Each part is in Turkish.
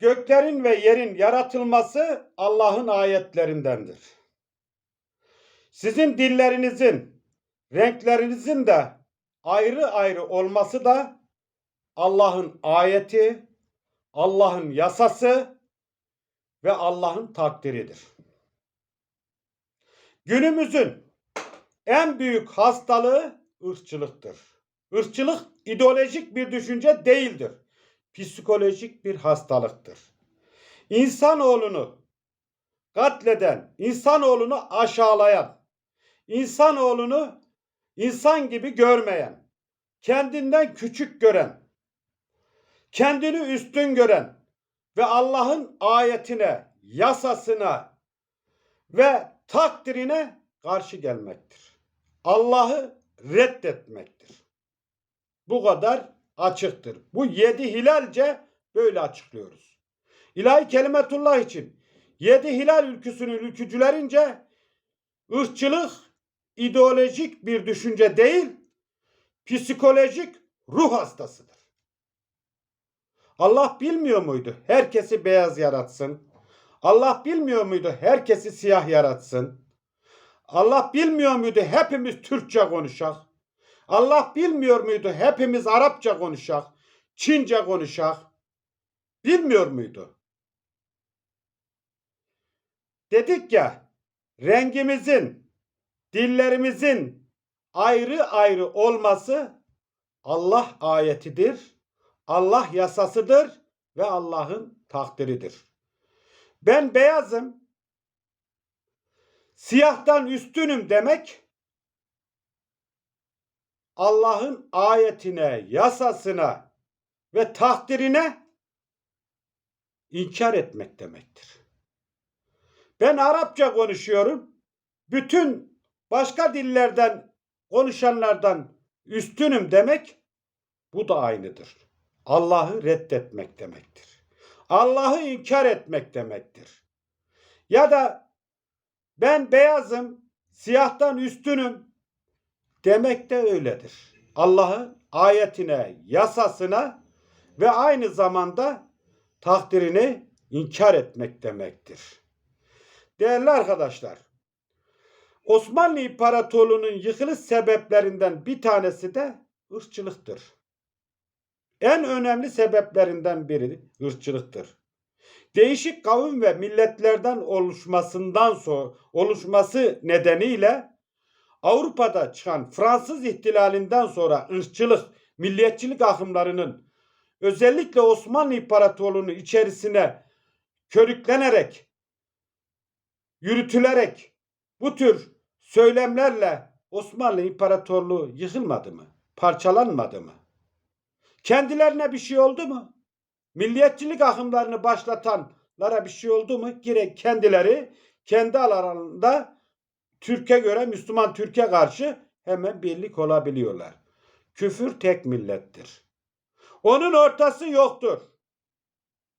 Göklerin ve yerin yaratılması Allah'ın ayetlerindendir. Sizin dillerinizin, renklerinizin de ayrı ayrı olması da Allah'ın ayeti, Allah'ın yasası ve Allah'ın takdiridir. Günümüzün en büyük hastalığı ırkçılıktır. Irkçılık ideolojik bir düşünce değildir. Psikolojik bir hastalıktır. İnsanoğlunu katleden, insanoğlunu aşağılayan, insanoğlunu insan gibi görmeyen, kendinden küçük gören, kendini üstün gören ve Allah'ın ayetine, yasasına ve takdirine karşı gelmektir. Allah'ı reddetmektir. Bu kadar açıktır. Bu yedi hilalce böyle açıklıyoruz. İlahi kelimetullah için yedi hilal ülküsünün ülkücülerince ırkçılık ideolojik bir düşünce değil, psikolojik ruh hastasıdır. Allah bilmiyor muydu? Herkesi beyaz yaratsın. Allah bilmiyor muydu? Herkesi siyah yaratsın. Allah bilmiyor muydu? Hepimiz Türkçe konuşak. Allah bilmiyor muydu? Hepimiz Arapça konuşak. Çince konuşak. Bilmiyor muydu? Dedik ya rengimizin, dillerimizin ayrı ayrı olması Allah ayetidir. Allah yasasıdır ve Allah'ın takdiridir. Ben beyazım, siyahtan üstünüm demek Allah'ın ayetine, yasasına ve takdirine inkar etmek demektir. Ben Arapça konuşuyorum. Bütün başka dillerden konuşanlardan üstünüm demek bu da aynıdır. Allah'ı reddetmek demektir. Allah'ı inkar etmek demektir. Ya da ben beyazım, siyahtan üstünüm demek de öyledir. Allah'ın ayetine, yasasına ve aynı zamanda takdirini inkar etmek demektir. Değerli arkadaşlar, Osmanlı İmparatorluğu'nun yıkılış sebeplerinden bir tanesi de ırkçılıktır. En önemli sebeplerinden biri ırkçılıktır. Değişik kavim ve milletlerden oluşmasından sonra oluşması nedeniyle Avrupa'da çıkan Fransız ihtilalinden sonra ırkçılık, milliyetçilik akımlarının özellikle Osmanlı İmparatorluğu'nun içerisine körüklenerek, yürütülerek bu tür söylemlerle Osmanlı İmparatorluğu yıkılmadı mı? Parçalanmadı mı? Kendilerine bir şey oldu mu? Milliyetçilik akımlarını başlatanlara bir şey oldu mu? Gire kendileri kendi aralarında Türkiye göre Müslüman Türkiye karşı hemen birlik olabiliyorlar. Küfür tek millettir. Onun ortası yoktur.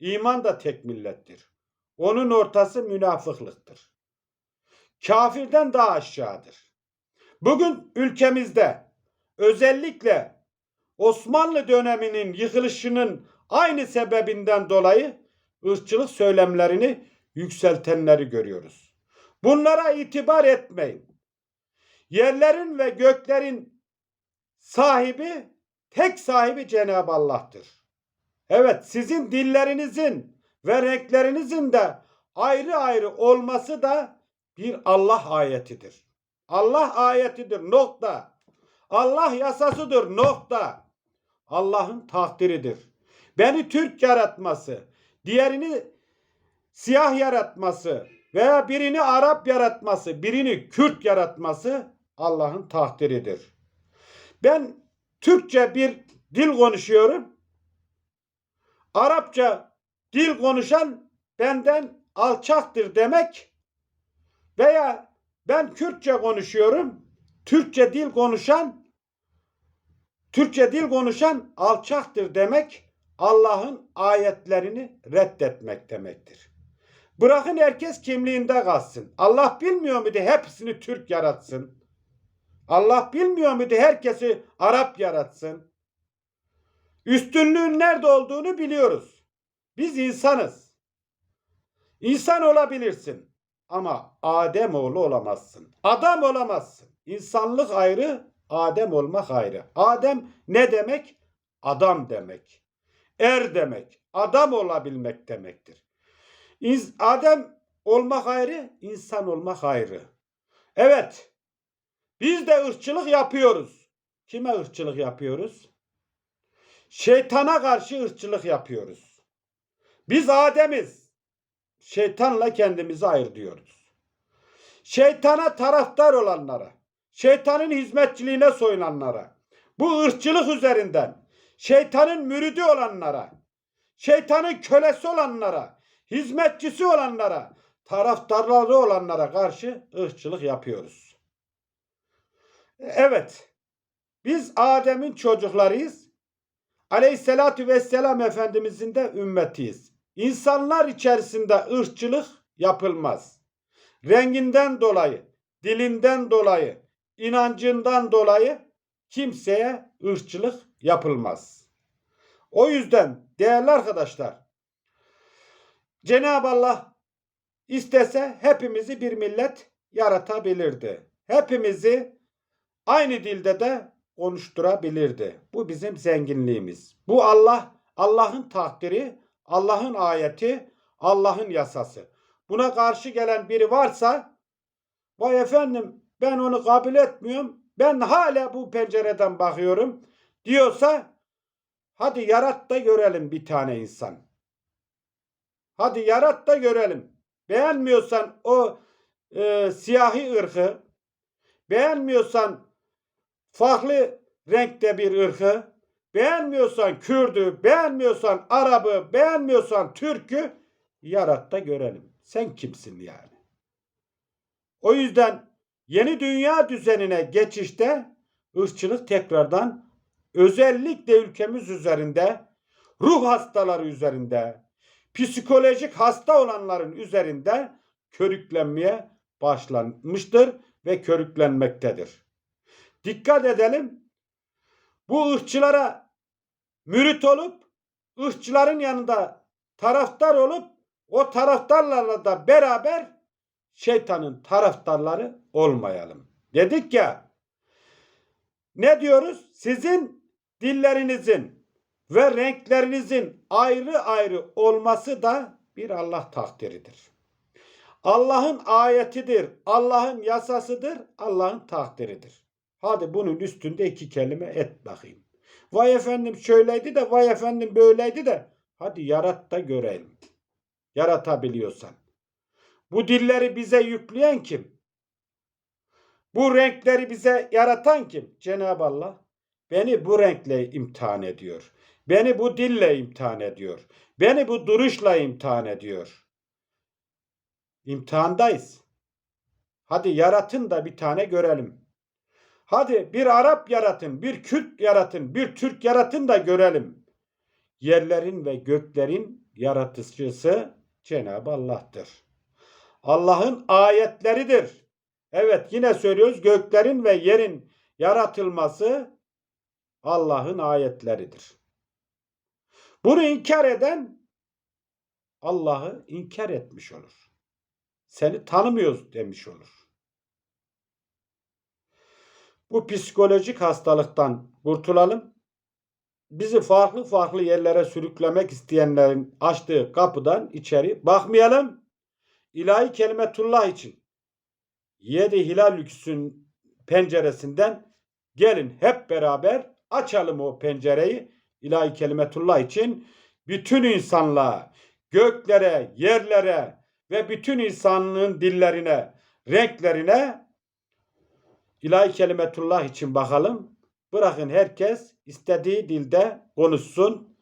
İman da tek millettir. Onun ortası münafıklıktır. Kafirden daha aşağıdır. Bugün ülkemizde özellikle Osmanlı döneminin yıkılışının aynı sebebinden dolayı ırkçılık söylemlerini yükseltenleri görüyoruz. Bunlara itibar etmeyin. Yerlerin ve göklerin sahibi tek sahibi Cenab-ı Allah'tır. Evet sizin dillerinizin ve renklerinizin de ayrı ayrı olması da bir Allah ayetidir. Allah ayetidir nokta. Allah yasasıdır nokta. Allah'ın takdiridir. Beni Türk yaratması, diğerini siyah yaratması veya birini Arap yaratması, birini Kürt yaratması Allah'ın takdiridir. Ben Türkçe bir dil konuşuyorum. Arapça dil konuşan benden alçaktır demek veya ben Kürtçe konuşuyorum. Türkçe dil konuşan Türkçe dil konuşan alçaktır demek Allah'ın ayetlerini reddetmek demektir. Bırakın herkes kimliğinde kalsın. Allah bilmiyor muydu hepsini Türk yaratsın? Allah bilmiyor muydu herkesi Arap yaratsın? Üstünlüğün nerede olduğunu biliyoruz. Biz insanız. İnsan olabilirsin ama Adem oğlu olamazsın. Adam olamazsın. İnsanlık ayrı, Adem olmak ayrı. Adem ne demek? Adam demek. Er demek. Adam olabilmek demektir. Adem olmak ayrı, insan olmak ayrı. Evet. Biz de ırkçılık yapıyoruz. Kime ırkçılık yapıyoruz? Şeytana karşı ırkçılık yapıyoruz. Biz Adem'iz. Şeytanla kendimizi ayır diyoruz. Şeytana taraftar olanlara, şeytanın hizmetçiliğine soyunanlara, bu ırkçılık üzerinden şeytanın müridi olanlara, şeytanın kölesi olanlara, hizmetçisi olanlara, taraftarları olanlara karşı ırkçılık yapıyoruz. Evet, biz Adem'in çocuklarıyız. Aleyhissalatü vesselam Efendimizin de ümmetiyiz. İnsanlar içerisinde ırkçılık yapılmaz. Renginden dolayı, dilinden dolayı, inancından dolayı kimseye ırkçılık yapılmaz. O yüzden değerli arkadaşlar, Cenab-ı Allah istese hepimizi bir millet yaratabilirdi. Hepimizi aynı dilde de konuşturabilirdi. Bu bizim zenginliğimiz. Bu Allah, Allah'ın takdiri, Allah'ın ayeti, Allah'ın yasası. Buna karşı gelen biri varsa, vay efendim ben onu kabul etmiyorum, ben hala bu pencereden bakıyorum diyorsa, hadi yarat da görelim bir tane insan. Hadi yarat da görelim. Beğenmiyorsan o e, siyahi ırkı, beğenmiyorsan farklı renkte bir ırkı, beğenmiyorsan Kürdü, beğenmiyorsan Arabı, beğenmiyorsan Türk'ü yarat da görelim. Sen kimsin yani? O yüzden yeni dünya düzenine geçişte ırkçılık tekrardan özellikle ülkemiz üzerinde ruh hastaları üzerinde psikolojik hasta olanların üzerinde körüklenmeye başlanmıştır ve körüklenmektedir. Dikkat edelim. Bu ırkçılara mürit olup ırkçıların yanında taraftar olup o taraftarlarla da beraber şeytanın taraftarları olmayalım. Dedik ya ne diyoruz? Sizin dillerinizin ve renklerinizin ayrı ayrı olması da bir Allah takdiridir. Allah'ın ayetidir, Allah'ın yasasıdır, Allah'ın takdiridir. Hadi bunun üstünde iki kelime et bakayım. Vay efendim şöyleydi de vay efendim böyleydi de hadi yarat da görelim. Yaratabiliyorsan. Bu dilleri bize yükleyen kim? Bu renkleri bize yaratan kim? Cenab-ı Allah beni bu renkle imtihan ediyor. Beni bu dille imtihan ediyor. Beni bu duruşla imtihan ediyor. İmtihandayız. Hadi yaratın da bir tane görelim. Hadi bir Arap yaratın, bir Kürt yaratın, bir Türk yaratın da görelim. Yerlerin ve göklerin yaratıcısı Cenab-ı Allah'tır. Allah'ın ayetleridir. Evet yine söylüyoruz göklerin ve yerin yaratılması Allah'ın ayetleridir. Bunu inkar eden Allah'ı inkar etmiş olur. Seni tanımıyoruz demiş olur. Bu psikolojik hastalıktan kurtulalım. Bizi farklı farklı yerlere sürüklemek isteyenlerin açtığı kapıdan içeri bakmayalım. İlahi kelimetullah için yedi hilal lüksün penceresinden gelin hep beraber açalım o pencereyi ilahi kelimetullah için bütün insanlığa, göklere, yerlere ve bütün insanlığın dillerine, renklerine ilahi kelimetullah için bakalım. Bırakın herkes istediği dilde konuşsun.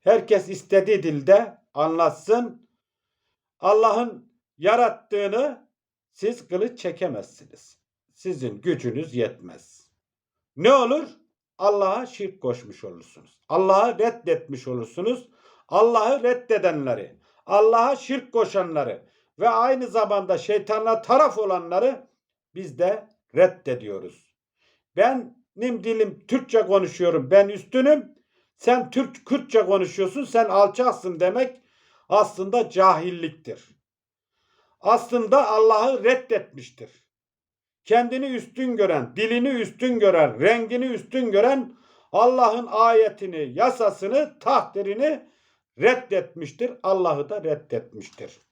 Herkes istediği dilde anlatsın. Allah'ın yarattığını siz kılıç çekemezsiniz. Sizin gücünüz yetmez. Ne olur? Allah'a şirk koşmuş olursunuz. Allah'ı reddetmiş olursunuz. Allah'ı reddedenleri, Allah'a şirk koşanları ve aynı zamanda şeytanla taraf olanları biz de reddediyoruz. Benim dilim Türkçe konuşuyorum. Ben üstünüm. Sen Türk Kürtçe konuşuyorsun. Sen alçaksın demek aslında cahilliktir. Aslında Allah'ı reddetmiştir. Kendini üstün gören, dilini üstün gören, rengini üstün gören Allah'ın ayetini, yasasını, takdirini reddetmiştir. Allah'ı da reddetmiştir.